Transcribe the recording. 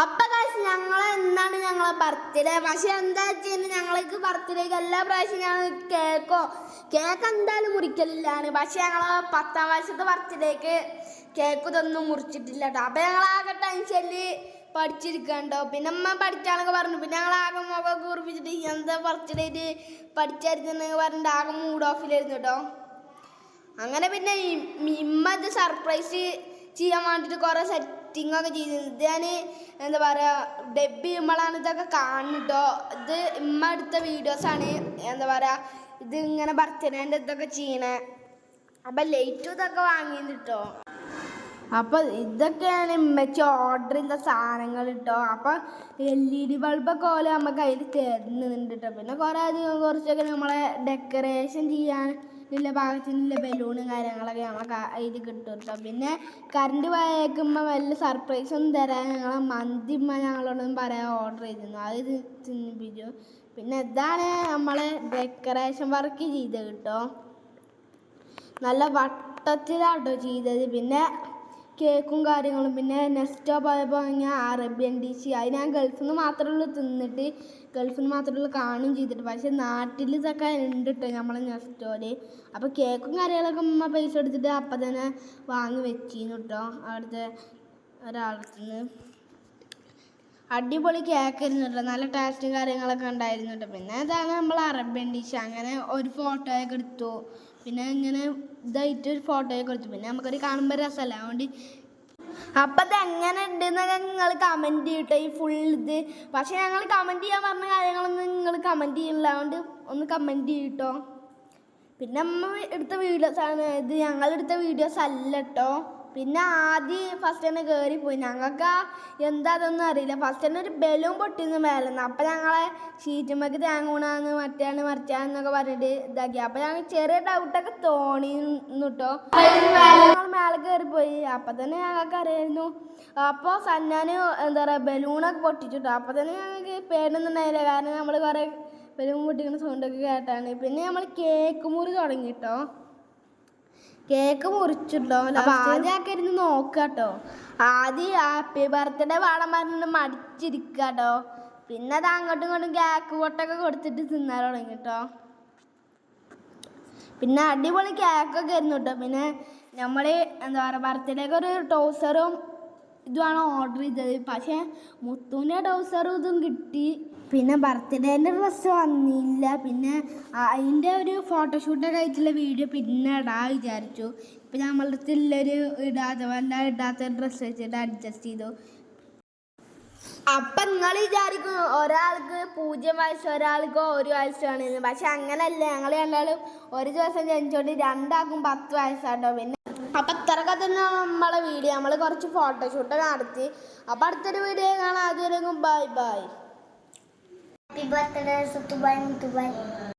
അപ്പൊ കാശ് ഞങ്ങളെ എന്താണ് ഞങ്ങളെ ബർത്ത്ഡേ പക്ഷെ എന്താ വെച്ചാൽ ഞങ്ങൾക്ക് ബർത്ത്ഡേക്ക് എല്ലാ പ്രാവശ്യം ഞങ്ങൾ കേക്കോ? കേക്ക് എന്തായാലും മുറിക്കലില്ലാണ് പക്ഷെ ഞങ്ങളെ പത്താം വയസ്സത്തെ ബർത്ത്ഡേക്ക് കേക്ക് ഇതൊന്നും മുറിച്ചിട്ടില്ല കേട്ടോ അപ്പൊ ഞങ്ങൾ ആകെ ടെൻഷനിൽ പഠിച്ചിരിക്കണ്ടോ? പിന്നെ അമ്മ പഠിക്കാനൊക്കെ പറഞ്ഞു. പിന്നെ ഞങ്ങൾ ആകെ മുഖം കുറിപ്പിച്ചിട്ട് എന്താ ബർത്ത്ഡേറ്റ് പഠിച്ചായിരുന്നെന്ന് പറഞ്ഞിട്ട് ആകെ മൂഡ് ഓഫിലായിരുന്നു കേട്ടോ അങ്ങനെ പിന്നെ ഇമ്മ ഇത് സർപ്രൈസ് ചെയ്യാൻ വേണ്ടിയിട്ട് കുറേ സെറ്റിംഗ് ഒക്കെ ചെയ്തിരുന്നത് ഞാൻ എന്താ പറയുക ഡബ് ചെയ്യുമ്പോഴാണ് ഇതൊക്കെ കാണുന്നുട്ടോ ഇത് ഇമ്മ എടുത്ത വീഡിയോസാണ് എന്താ പറയുക ഇത് ഇങ്ങനെ ബർത്ത്ഡേന്റെ ഇതൊക്കെ ചെയ്യണേ. അപ്പം ലൈറ്റും ഇതൊക്കെ വാങ്ങിയത് കേട്ടോ അപ്പൊ ഇതൊക്കെയാണ് ഇമ്മച്ചി ഓർഡർ ചെയ്ത സാധനങ്ങൾ കേട്ടോ അപ്പൊ എൽ ഇ ഡി ബൾബൊക്കെ പോലെ നമുക്ക് അതിൽ തരുന്നുണ്ട് കേട്ടോ പിന്നെ കുറേ അധികം കുറച്ചൊക്കെ നമ്മളെ ഡെക്കറേഷൻ ചെയ്യാൻ ഉള്ള പാകത്തിനുള്ള ബലൂണും കാര്യങ്ങളൊക്കെ ഞങ്ങളെ ഇത് കിട്ടും കേട്ടോ പിന്നെ കറണ്ട് പോയേക്കുമ്പോൾ വല്ല സർപ്രൈസും ഒന്നും തരാൻ ഞങ്ങളെ മന്തിമ്മ ഞങ്ങളോടൊന്നും പറയാൻ ഓർഡർ ചെയ്തിരുന്നു. അത് തിന്നിപ്പിച്ചു പിന്നെ ഇതാണ് നമ്മൾ ഡെക്കറേഷൻ വർക്ക് ചെയ്തത് കേട്ടോ നല്ല വട്ടത്തിലാട്ടോ ചെയ്തത്. പിന്നെ കേക്കും കാര്യങ്ങളും. പിന്നെ നെക്സ്റ്റ് പോയപ്പോൾ ഞാൻ അറേബ്യൻ ഡിഷ്. അത് ഞാൻ ഗൾഫിൽ നിന്ന് മാത്രമേ ഉള്ളൂ തിന്നിട്ട് ഗൾഫിൽ നിന്ന് മാത്രമേ ഉള്ളൂ കാണുകയും ചെയ്തിട്ട്. പക്ഷേ നാട്ടിൽ ഇതൊക്കെ ഉണ്ട് കേട്ടോ നമ്മളെ നെക്സ്റ്റോൽ അപ്പോൾ കേക്കും കാര്യങ്ങളൊക്കെ ഉമ്മ പൈസ എടുത്തിട്ട് അപ്പം തന്നെ വാങ്ങി വെച്ചിരുന്നു കേട്ടോ അവിടുത്തെ ഒരാളടുത്ത് നിന്ന് അടിപൊളി കേക്കായിരുന്നു കേട്ടോ നല്ല ടേസ്റ്റും കാര്യങ്ങളൊക്കെ ഉണ്ടായിരുന്നു കേട്ടോ പിന്നെ ഇതാണ് നമ്മൾ അറബ്യൻ ഡിഷ്. അങ്ങനെ ഒരു ഫോട്ടോയൊക്കെ എടുത്തു. പിന്നെ ഇങ്ങനെ ഇതായിട്ട് ഒരു ഫോട്ടോയൊക്കെ കൊടുത്തു. പിന്നെ നമുക്കൊരു കാണുമ്പോൾ രസമല്ല? അതുകൊണ്ട് അപ്പം ഇത് എങ്ങനെ ഉണ്ടെന്നൊക്കെ നിങ്ങൾ കമന്റ് ചെയ്യട്ടോ. ഈ ഫുൾ ഇത്. പക്ഷേ ഞങ്ങൾ കമന്റ് ചെയ്യാൻ പറഞ്ഞ കാര്യങ്ങളൊന്നും നിങ്ങൾ കമന്റ് ചെയ്യില്ല അതുകൊണ്ട് ഒന്ന് കമന്റ് ചെയ്യട്ടോ. പിന്നെ നമ്മൾ എടുത്ത വീഡിയോസ് ആണ്. ഇത് ഞങ്ങൾ എടുത്ത വീഡിയോസ് അല്ല കേട്ടോ പിന്നെ ആദ്യം ഫസ്റ്റ് തന്നെ കയറിപ്പോയി ഞങ്ങൾക്ക് എന്താ അതൊന്നും അറിയില്ല. ഫസ്റ്റ് തന്നെ ഒരു ബലൂൺ പൊട്ടിന്ന് മേലെന്ന് അപ്പം ഞങ്ങളെ ഷീറ്റുമ്മക്ക് തേങ്ങൂണാന്ന് മറ്റാണ് മറിച്ചാന്നൊക്കെ പറഞ്ഞിട്ട് ഇതാക്കി. അപ്പം ഞങ്ങൾ ചെറിയ ഡൗട്ടൊക്കെ തോണി നിന്നിട്ടോ ഞങ്ങൾ മേലെ കയറിപ്പോയി അപ്പം തന്നെ ഞങ്ങൾക്ക് അറിയായിരുന്നു. അപ്പോൾ സന്നാന് എന്താ പറയുക ബലൂണൊക്കെ പൊട്ടിച്ചിട്ടോ അപ്പം തന്നെ ഞങ്ങൾക്ക് പേടുന്നുണ്ടായില്ല കാരണം നമ്മൾ കുറേ ബലൂൺ പൊട്ടിക്കുന്ന സൗണ്ടൊക്കെ കേട്ടാണ്. പിന്നെ നമ്മൾ കേക്ക് മുറി തുടങ്ങി കേട്ടോ കേക്ക് മുറിച്ചിട്ടോ അപ്പൊ ആദ്യമൊക്കെ ഇരുന്ന് നോക്കാട്ടോ ആദ്യം ഹാപ്പി ബർത്ത്ഡേ വേണം പറഞ്ഞിട്ട് മടിച്ചിരിക്കാട്ടോ പിന്നെ അത് അങ്ങോട്ടും ഇങ്ങോട്ടും കേക്ക് പൊട്ടൊക്കെ കൊടുത്തിട്ട് തിന്നാൻ തുടങ്ങി കേട്ടോ. പിന്നെ അടിപൊളി കേക്കൊക്കെ ആയിരുന്നു കേട്ടോ. പിന്നെ നമ്മൾ എന്താ പറയുക ബർത്ത്ഡേക്ക് ഒരു ടോസറും ഇതുമാണ് ഓർഡർ ചെയ്തത്. പക്ഷേ മുത്തൂന്റെ ടോസറും ഇതും കിട്ടി. പിന്നെ ബർത്ത്ഡേന്റെ ഡ്രസ്സ് വന്നില്ല. പിന്നെ അതിന്റെ ഒരു ഫോട്ടോഷൂട്ടൊക്കെ ആയിട്ടുള്ള വീഡിയോ പിന്നെ ഇടാ വിചാരിച്ചു. ഇപ്പം നമ്മളുടെ അടുത്തുള്ളൊരു ഇടാതെ വല്ല ഇടാത്ത ഡ്രസ്സ് വെച്ചിട്ട് അഡ്ജസ്റ്റ് ചെയ്തു. അപ്പം നിങ്ങൾ വിചാരിക്കും ഒരാൾക്ക് പൂജ്യം വയസ്സ് ഒരാൾക്ക് ഒരു വയസ്സാണ് പക്ഷെ അങ്ങനെയല്ല ഞങ്ങൾ രണ്ടാളും ഒരു ദിവസം ജനിച്ചോണ്ട് രണ്ടാൾക്കും പത്ത് വയസ്സാട്ടോ. പിന്നെ അപ്പം ഇത്രയൊക്കെ തന്നെ നമ്മളെ വീഡിയോ നമ്മൾ കുറച്ച് ഫോട്ടോഷൂട്ട് നടത്തി. അപ്പം അടുത്തൊരു വീഡിയോ കാണാം. അതുവരെയും ബൈ ബൈ. हैप्पी बर्थडे सुतुबाई मुतुबाई